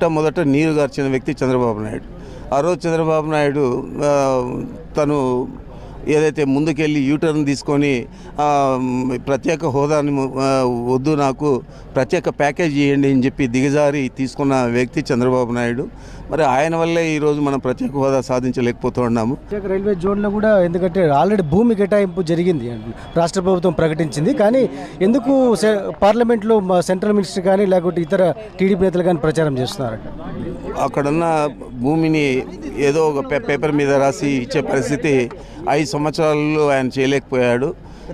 మొట్టమొదట నీరు గార్చిన వ్యక్తి చంద్రబాబు నాయుడు. ఆ రోజు చంద్రబాబు నాయుడు తను ఏదైతే ముందుకెళ్ళి యూటర్న్ తీసుకొని ప్రత్యేక హోదాని వద్దు నాకు ప్రత్యేక ప్యాకేజ్ ఇవ్వండి అని చెప్పి దిగజారి తీసుకున్న వ్యక్తి చంద్రబాబు నాయుడు. మరి ఆయన వల్లే ఈరోజు మనం ప్రత్యేక హోదా సాధించలేకపోతూ ఉన్నాము. ప్రత్యేక రైల్వే జోన్లో కూడా ఎందుకంటే ఆల్రెడీ భూమి కేటాయింపు జరిగింది. రాష్ట్ర ప్రభుత్వం ప్రకటించింది. కానీ ఎందుకు పార్లమెంట్లో మా సెంట్రల్ మినిస్టర్ కానీ లేకుంటే ఇతర టీడీపీ నేతలు కానీ ప్రచారం చేస్తున్నారంట? అక్కడున్న భూమిని ఏదో ఒక పే- పేపర్ మీద రాసి ఇచ్చే పరిస్థితి ఐదు సంవత్సరాలు ఆయన చేయలేకపోయాడు.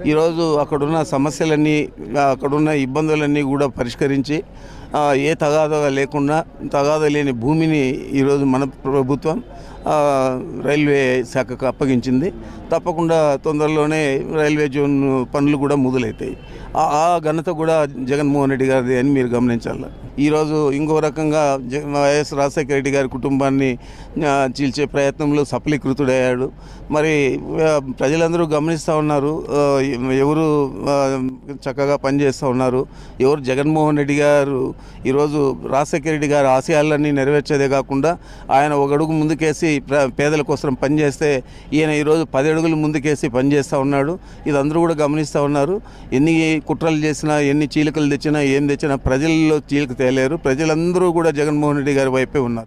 ఈరోజు అక్కడున్న సమస్యలన్నీ అక్కడున్న ఇబ్బందులన్నీ కూడా పరిష్కరించి ఏ తగాదా లేకుండా తగాదా లేని భూమిని ఈరోజు మన ప్రభుత్వం రైల్వే శాఖకు అప్పగించింది. తప్పకుండా తొందరలోనే రైల్వే జోన్ పనులు కూడా మొదలవుతాయి ఆ- ఘనత కూడా జగన్మోహన్ రెడ్డి గారిది అని మీరు గమనించాలి. ఈరోజు ఇంకో రకంగా వైఎస్ రాజశేఖర రెడ్డి గారి కుటుంబాన్ని చీల్చే ప్రయత్నంలో సఫలీకృతుడయ్యాడు. మరి ప్రజలందరూ గమనిస్తూ ఉన్నారు. ఎవరు చక్కగా పనిచేస్తూ ఉన్నారు. ఎవరు జగన్మోహన్ రెడ్డి గారు ఈరోజు రాజశేఖర రెడ్డి గారి ఆశయాలన్నీ నెరవేర్చేదే కాకుండా ఆయన ఒక అడుగు ముందుకేసి పేదల కోసం పనిచేస్తే ఈయన ఈరోజు పది అడుగులు ముందుకేసి పనిచేస్తూ ఉన్నాడు. ఇది అందరూ కూడా గమనిస్తూ ఉన్నారు. ఎన్ని కుట్రలు చేసినా ఎన్ని చీలికలు తెచ్చినా ఏం తెచ్చినా ప్రజల్లో చీలిక తేలేరు. ప్రజలందరూ కూడా జగన్మోహన్ రెడ్డి గారి వైపే ఉన్నారు.